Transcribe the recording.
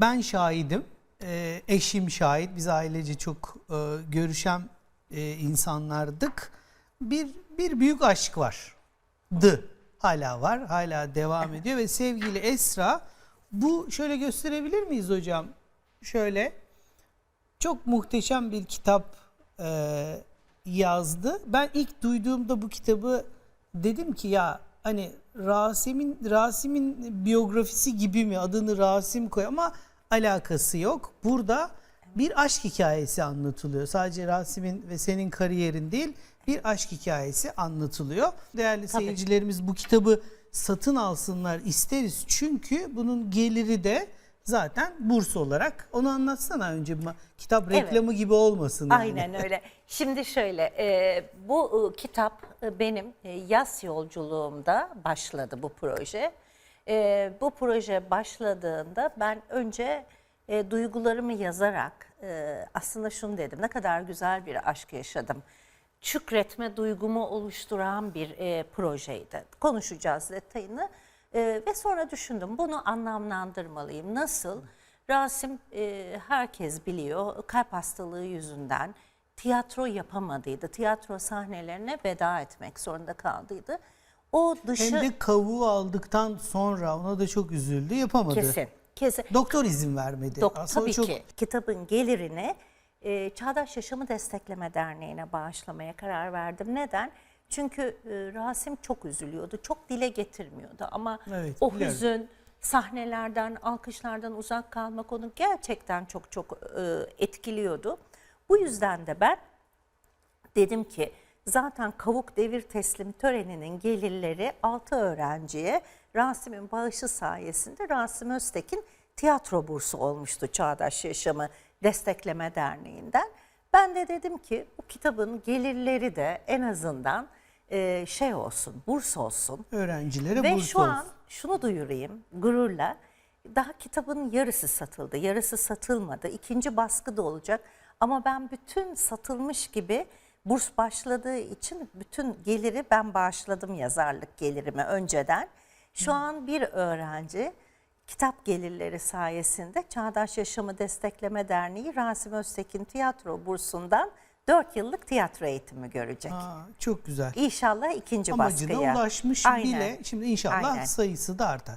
Ben şahidim. Ee, eşim şahit. Biz ailece çok e, görüşen e, insanlardık. Bir bir büyük aşk var. Dı. Hala var. Hala devam ediyor ve sevgili Esra bu şöyle gösterebilir miyiz hocam? Şöyle çok muhteşem bir kitap e, yazdı. Ben ilk duyduğumda bu kitabı dedim ki ya hani Rasim'in Rasim'in biyografisi gibi mi adını Rasim koy ama alakası yok. Burada bir aşk hikayesi anlatılıyor. Sadece Rasim'in ve senin kariyerin değil bir aşk hikayesi anlatılıyor. Değerli Tabii. seyircilerimiz bu kitabı satın alsınlar isteriz. Çünkü bunun geliri de zaten burs olarak. Onu anlatsana önce. Kitap Evet. reklamı gibi olmasın. yani. Aynen öyle. Şimdi şöyle, e, bu e, kitap e, benim e, yaz yolculuğumda başladı bu proje. E, bu proje başladığında ben önce e, duygularımı yazarak e, aslında şunu dedim, ne kadar güzel bir aşk yaşadım. Şükretme duygumu oluşturan bir e, projeydi. Konuşacağız detayını. E, ve sonra düşündüm bunu anlamlandırmalıyım. Nasıl? Rasim e, herkes biliyor kalp hastalığı yüzünden tiyatro yapamadıydı. Tiyatro sahnelerine veda etmek zorunda kaldıydı. O dışı Hem de kavuğu aldıktan sonra ona da çok üzüldü. Yapamadı. kesin. Kesin. Doktor izin vermedi. Dok- Aslında tabii çok ki kitabın gelirini e, Çağdaş Yaşamı Destekleme Derneği'ne bağışlamaya karar verdim. Neden? Çünkü e, Rasim çok üzülüyordu, çok dile getirmiyordu ama Evet, o biliyorum. hüzün, sahnelerden, alkışlardan uzak kalmak onu gerçekten çok çok e, etkiliyordu. Bu yüzden de ben dedim ki zaten kavuk devir teslim töreninin gelirleri 6 öğrenciye Rasim'in bağışı sayesinde Rasim Öztekin tiyatro bursu olmuştu Çağdaş Yaşamı Destekleme Derneği'nden. Ben de dedim ki bu kitabın gelirleri de en azından e, şey olsun, burs olsun. öğrencilere Ve burs şu olsun. an şunu duyurayım gururla. Daha kitabın yarısı satıldı, yarısı satılmadı. İkinci baskı da olacak. Ama ben bütün satılmış gibi burs başladığı için bütün geliri ben bağışladım yazarlık gelirimi önceden. Şu an bir öğrenci kitap gelirleri sayesinde Çağdaş Yaşamı Destekleme Derneği Rasim Öztekin Tiyatro Bursu'ndan 4 yıllık tiyatro eğitimi görecek. Aa, çok güzel. İnşallah ikinci Amacına baskıya. ulaşmış Aynen. bile. Şimdi inşallah Aynen. sayısı da artar.